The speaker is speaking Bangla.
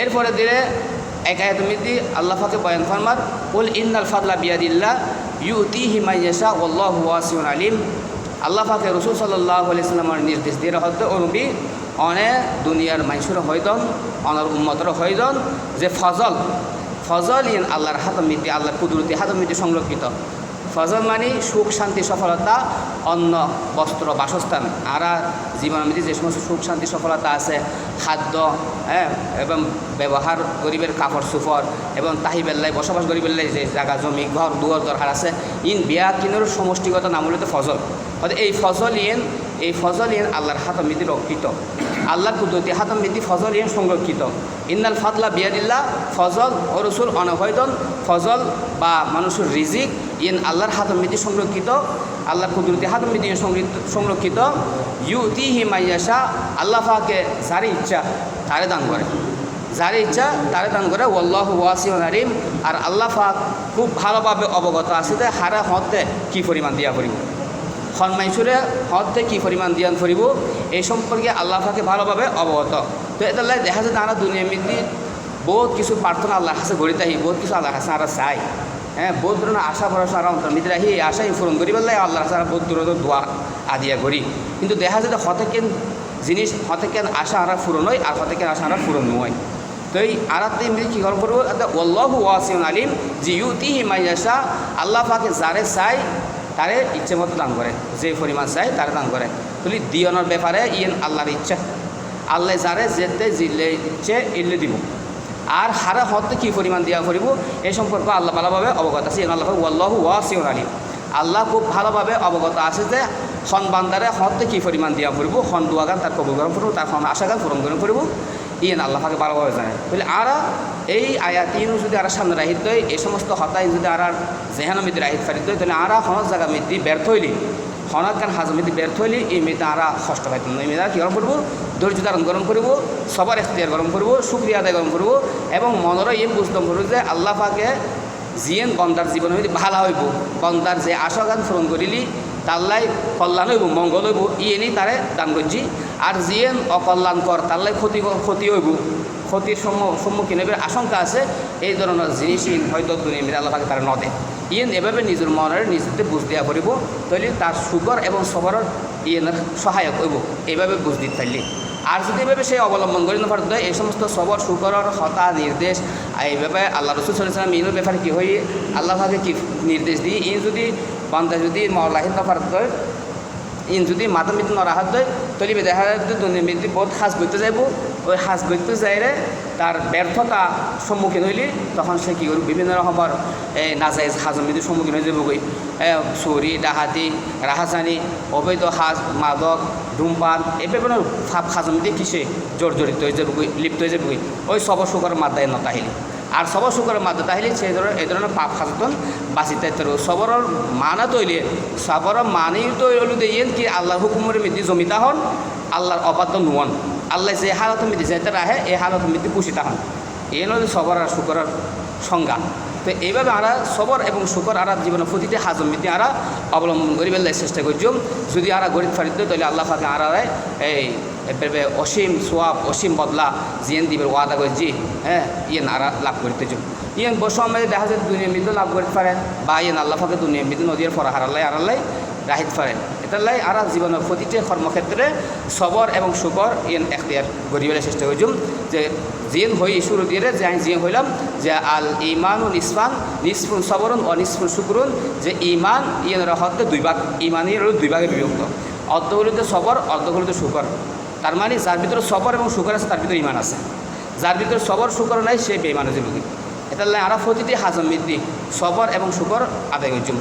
এরপরে দিলে এক আয়াত মধ্যে আল্লাহ বয়ান ফরমার উল ইন্নাল ফাদলা বিয়াদিল্লাহ ইউতি হিমাইয়াশা ওল্লাহ ওয়াসিউন আলিম। আল্লাহ ফাকে রসুল সাল্লাহ আলিয়াল্লামের নির্দেশ দিয়ে হতে ওরবি অনে দুনিয়ার মানুষের হইদন অনার উন্মতর হইদন যে ফজল ফজল ইন আল্লাহর হাতমিতি আল্লাহর কুদরতি হাতমিতি সংরক্ষিত। ফজল মানে সুখ, শান্তি, সফলতা, অন্ন, বস্ত্র, বাসস্থান। আর জীবন মধ্যে যে সমস্ত সুখ, শান্তি, সফলতা আছে, খাদ্য হ্যাঁ এবং ব্যবহার, গরিবের কাপড় সুফর এবং তাহি বেল্লাই বসবাস গরিবেল্লাই যে জায়গা, জমি, ঘর, দুয়ার দরকার আছে। ইন বিয়া কিনোর সমষ্টিগত নাম হলো ফজল। অর্থাৎ এই ফজল ইন এই ফজল ইন আল্লাহর হাতমিতি রক্ষিত। আল্লাহর কুদরতি ফজল ইন সংরক্ষিত। ইন্নাল ফাতলা বিয়াদিল্লা ফজল ও রসুল অনভয়দন ফজল বা মানুষের রিজিক, ইন আল্লাহর হাতমিতি সংরক্ষিত, আল্লাহর কুদরতি হাতমিতি সংরক্ষিত ইউতি হিমাইয়াশা আল্লাহ ফাকে যার ইচ্ছা তারে দান করে। যার ইচ্ছা তারে দান করে ওল্লাহ ওয়াসিউন আরিম আর আল্লাহ ফাক খুব ভালোভাবে অবগত আছে হারা হতে কী পরিমাণ দিয়া করিব সন্মাইশুরে হতে কী পরিমাণ দিয়ান ফুরিব? এই সম্পর্কে আল্লাহ ফাকে ভালোভাবে অবগত। তো এটা দেখা যায় তারা দুনিয়া মিতি বহুত কিছু প্রার্থনা আল্লাহ কাছে গড়ি তাহি বহুত কিছু আল্লাহ কাছে আমরা চাই। হ্যাঁ বহুত ধরনের আশা, ভরসা আর অন্তর মিত্রা হি আশাই পূরণ করি বললে আল্লাহর কাছে বহুত দূর দোয়া আদিয়া করি। কিন্তু দেখা যায় হতে কেন জিনিস হতে কেন আশা আমরা পূরণ হয় আর হতে কেন আশা আমরা পূরণ নয় তো এই আরাতে এমনি কী গল্প করব? ওল্লাহু ওয়াসিউন আলিম জি ইউতি হিমাইয়াশা আল্লাহ ফাকে যারে চাই তারে ইচ্ছে মতো দান করে। যে পরিমাণ চাই তারে দান করে। তুলি দিয়নের ব্যাপারে ইয়েন আল্লাহর ইচ্ছা। আল্লাহ যারে যেতে জিলে ইচ্ছে ইল্লে দিব। আর হারা হতে কী পরিমাণ দেওয়া করিব এই সম্পর্কে আল্লাহ ভালোভাবে অবগত আছে। আল্লাহ ওয়াল্লাহু ওয়াসিউন আলিম। আল্লাহ খুব ভালোভাবে অবগত আছে যে খন বান্দারে হতে কী পরিমাণ দেওয়া করিব খন দুয়াগান তার কবুল গরম করব, তার আশাগান পূরণ গরম করিব। ইয়েন আল্লাহ ফাঁকে ভালোভাবে জানে। বলে আর এই আয়াতিনও যদি আর সামনে রাহিত হয় এই সমস্ত হতাই যদি আর জেহানো মিতি রাহিত ফারিত হয় তাহলে আর হনস জায়গা মিতি ব্যর্থ হইলি, হনাত কান হাজ মিতি ব্যর্থ হইলি, এই মেয়েতে আর কষ্ট পাইতাম না। এই মেয়েরা কী গরম করব? ধৈর্য ধারণ গরম করব, সবার এখতিয়ার গরম করব সুক্রিয়া আদায় গরম করব, এবং মনেরও ইয়ে বুঝতাম করব যে আল্লাহ পাকে জিয়েন বন্দার জীবন হইতে ভালো হইব। বন্দার যে আশা গান পূরণ করিলি তাল্লাই কল্যাণ হইব, মঙ্গল হইব ইয়েনি তারে দান করছি। আর জিয়েন অকল্যাণকর তাল্লাই ক্ষতি ক্ষতি হইব। ক্ষতির সম্মুখীন এবার আশঙ্কা আছে, এই ধরনের জিনিস হয়তো দুনিয়া মিলে আল্লাহ তারা নদে। ইয়েন এভাবে নিজের মনের নিজেতে বুঝ দেওয়া করিব তাহলে তার সুগর এবং সবরের ইয়েনের সহায়ক হইব। এইভাবে বুঝ দিতে আর যদি এভাবে সে অবলম্বন করি নফার এই সমস্ত সবর সুকরর হতা নির্দেশ এইভাবে আল্লাহ রসুল সাল্লাম ইনের ব্যাপারে কী হই আল্লাহ ভাবে কি নির্দেশ দিই? ইন যদি বান্দা যদি মল্লাহিন নফার ইন যদি মিতি নরাহাত দেয় তলিবে দেখা যায় দুনিয়া মিতি বহুত সাজ বইতে যাইব। ওই সাজ বইতে যাইলে তার ব্যর্থতা সম্মুখীন হইলি তখন সে কী করবে? বিভিন্ন রকমের এই নাজাইজ হাজম মিতির সম্মুখীন হয়ে যাব চুরি ডাহাতি রাহাজানি, অবৈধ হাজ, মাদক, ধূমপান এই বিভিন্ন ফাপ হাজম মিতি কিসে জর্জরিত হয়ে যাব লিপ্ত হয়ে যাব ওই সব সুখর মাদ্দায় নতাহিলি। আর সব সুখরের মাদ্দা তাহিলে সেই ধরনের, এই ধরনের পাপ হাজতন বাঁচিতে সবরের মানা তৈরি, সবর মানি তৈরি দিয়ে কি, আল্লাহর হুকুমের মিতি জমিতা হন, আল্লাহর অবাধ্য নুয়ন। আল্লাহ যে হালত মিতি যেতে রাহে এই হালত মিতি পুষিতা হন। এই নয় সবর আর শুকরের সংজ্ঞা। তো এইভাবে আমরা সবর এবং শুকর আর জীবনের প্রতিটি হাজম মিতি আমরা অবলম্বন করি বেলায় চেষ্টা করছুম যদি আমরা গরিব ফারিত তাহলে আল্লাহ ফাঁকে আর এই এভাবে অসীম সোয়াব, অসীম বদলা জিয়েন দিবের ওয়াদা করছি হ্যাঁ ইয়ে আর লাভ করতে চাই ইয়েন বসময়ে দেখা যায় দুনিয়া মৃত্যু লাভ করতে পারেন বা ইয়েন আল্লাহ ফাঁকে দুনিয়া মৃত্যু নদীর ফরা হারাল্লাই আড়াল্লাই রাহিত পারেন এটালাই আর জীবনের প্রতিটি কর্মক্ষেত্রে সবর এবং শুকর ইয়েন এখতিয়ার গরিবের চেষ্টা করছুম যে জিয়েন হই শুরু দিয়ে যে আমি জিয়ে হইলাম, যে আল ইমান ও নিসফান সবরুন ও নিসফুন শুকুরুন, যে ইমান ইয়েনের হতে দুই ভাগ ইমানের দুই ভাগে বিভক্ত। অর্ধগুলিতে সবর, অর্ধগুলিতে শুকর তার মানে যার ভিতরে সবর এবং শুকর আছে, তার ভিতরে ইমান আছে। যার ভিতরে সবর শুকর নাই, সে বেইমান আছে বুঝি এটা আর প্রতিটি হাজম বৃদ্ধি সবর এবং শুকর আদায় করছুম